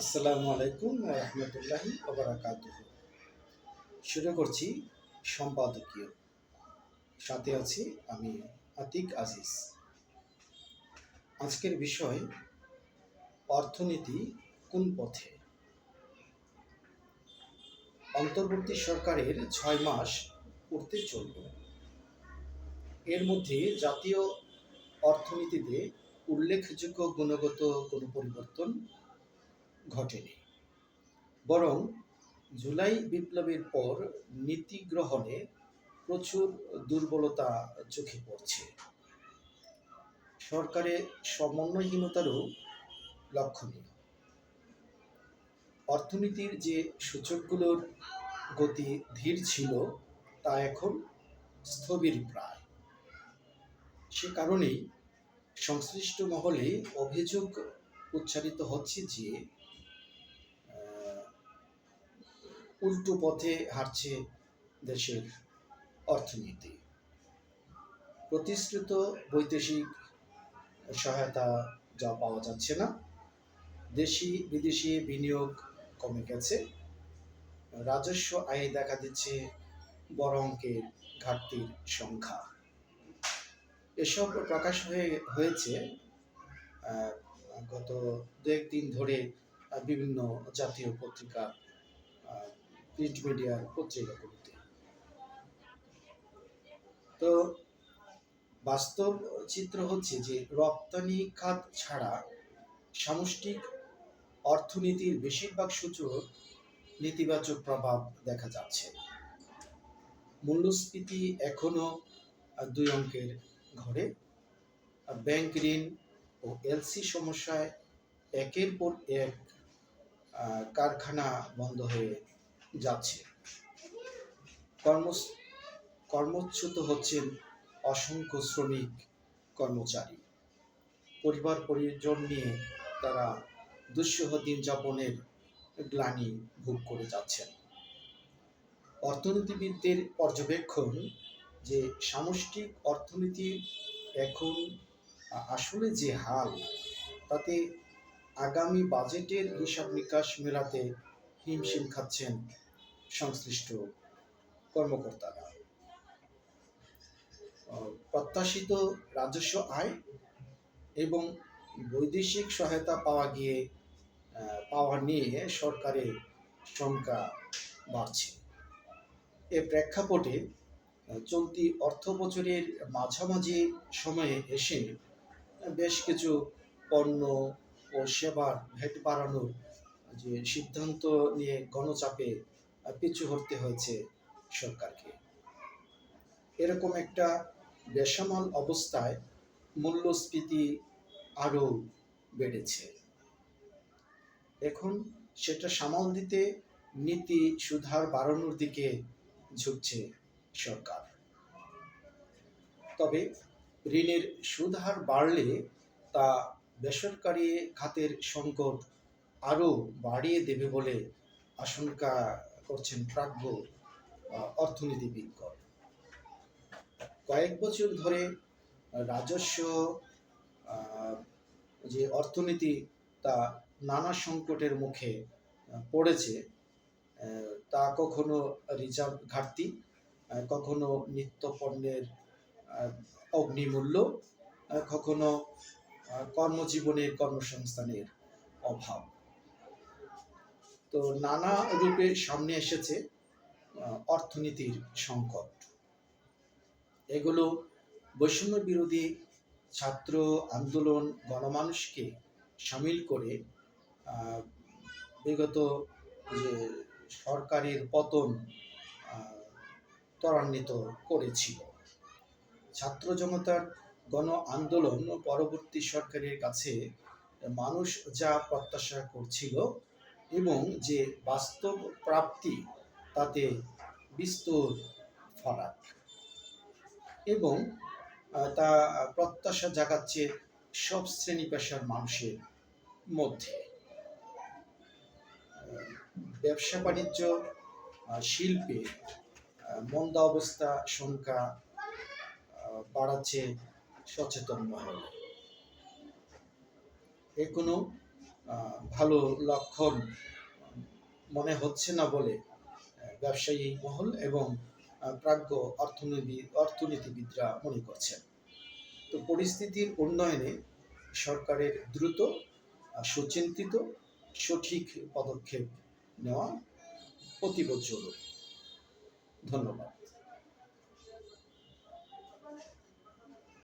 আসসালামু আলাইকুম রহমতুল্লাহি ওবরাকাত শুরু করছি সম্পাদকীয়। সাথে আছি আমি আতিক আজিজ। আজকের বিষয়, অর্থনীতি কোন পথে? অন্তর্বর্তী সরকারের ছয় মাস পড়তে চলল। এর মধ্যে জাতীয় অর্থনীতিতে উল্লেখযোগ্য গুণগত কোনো পরিবর্তন ঘটেনি। বরং জুলাই বিপ্লবের পর নীতি গ্রহণে প্রচুর দুর্বলতা চোখে পড়ছে। সরকারের সমন্বয়হীনতারও লক্ষণীয় অর্থনীতির যে সূচকগুলোর গতি ধীর ছিল, তা এখন স্থবির প্রায়। সে কারণেই সংশ্লিষ্ট মহলে অভিযোগ উচ্চারিত হচ্ছে যে উল্টো পথে হাঁটছে দেশের অর্থনীতি। প্রতিশ্রুত বৈদেশিক সহায়তা যা পাওয়া যাচ্ছে না, দেশি বিদেশি বিনিয়োগ কমে গেছে। রাজস্ব আয়ে দেখা দিচ্ছে বড় অঙ্কের ঘাটতির সংখ্যা। এসব প্রকাশ হয়ে, হয়েছে গত দু একদিন ধরে বিভিন্ন জাতীয় পত্রিকা প্রিন্ট মিডিয়ার পত্রিকাগুলোতে তো বাস্তব চিত্র হচ্ছে যে রপ্তানি খাত ছাড়া সামষ্টিক অর্থনীতির বেশিরভাগ সূচক নেতিবাচক প্রভাব দেখা যাচ্ছে। মূল্যস্ফীতি এখনও দুই অঙ্কের ঘরে। ব্যাংক ঋণ ও এলসি সমস্যায় একের পর এক কারখানা বন্ধ হয়ে যাচ্ছে। কর্ম কর্মচ্যুত হচ্ছেন অসংখ্য শ্রমিক কর্মচারী। পরিবার পরিজন নিয়ে তারা দুঃসহ দিন যাপনের গ্লানি ভোগ করে যাচ্ছেন। অর্থনীতিবিদদের পর্যবেক্ষণ যে সামষ্টিক অর্থনীতি এখন আসলে যে হাল, তাতে আগামী বাজেটের হিসাব নিকাশ মেলাতে হিমশিম খাচ্ছেন সংশ্লিষ্ট কর্মকর্তারা। প্রত্যাশিত রাজস্ব আয় এবং বৈদেশিক সহায়তা পাওয়া গিয়ে পাওয়া নিয়ে সরকারের শঙ্কা বাড়ছে। এ প্রেক্ষাপটে চলতি অর্থ বছরের মাঝামাঝি সময়ে এসে বেশ কিছু পণ্য ও সেবার ভ্যাট বাড়ানোর যে সিদ্ধান্ত নিয়ে গণচাপে পিছু হটতে হয়েছে সরকারকে। এরকম একটা বেসামাল অবস্থায় মূল্যস্ফীতি আরও বেড়েছে। এখন সেটা সামাল দিতে নীতি সুধার বাড়ানোর দিকে ঝুঁকছে সরকার। তবে ঋণের সুদহার বাড়লে তা বেসরকারি খাতের সংকট আরও বাড়িয়ে দেবে বলে আশঙ্কা করছেন প্রাজ্ঞ অর্থনীতিবিদগণ। কয়েক বছর ধরে রাজস্ব যে অর্থনীতি তা নানা সংকটের মুখে পড়েছে তা কখনো রিজার্ভ ঘাটতি কখনো নিত্য পণ্যের অগ্নিমূল্য কখনো কর্মজীবনের কর্মসংস্থানের অভাব। তো নানা রূপে সামনে এসেছে অর্থনীতির সংকট। এগুলো বৈষম্য বিরোধী ছাত্র আন্দোলন গণমানুষকে সামিল করে বিগত যে সরকারের পতন ত্বরান্বিত করেছিল। ছাত্র জনতার গণ আন্দোলন পরবর্তী সরকারের কাছে মানুষ যা প্রত্যাশা করছিল এবং যে বাস্তব প্রাপ্তি, তাতে বিস্তর ফারাক। এবং তা প্রত্যাশা জাগাচ্ছে সব শ্রেণি পেশার মানুষের মধ্যে। ব্যবসা বাণিজ্য শিল্পে মন্দা অবস্থা সংখ্যা বাড়াচ্ছে সচেতন মহল। এ কোনো ভালো লক্ষণ মনে হচ্ছে না বলে ব্যবসায়ী মহল এবং প্রাজ্ঞ অর্থনীতি, অর্থনীতিবিদরা মনে করছেন। তো পরিস্থিতির উন্নয়নে সরকারের দ্রুত সুচিন্তিত, সঠিক পদক্ষেপ নেওয়া অতীব জরুরি। ধন্যবাদ।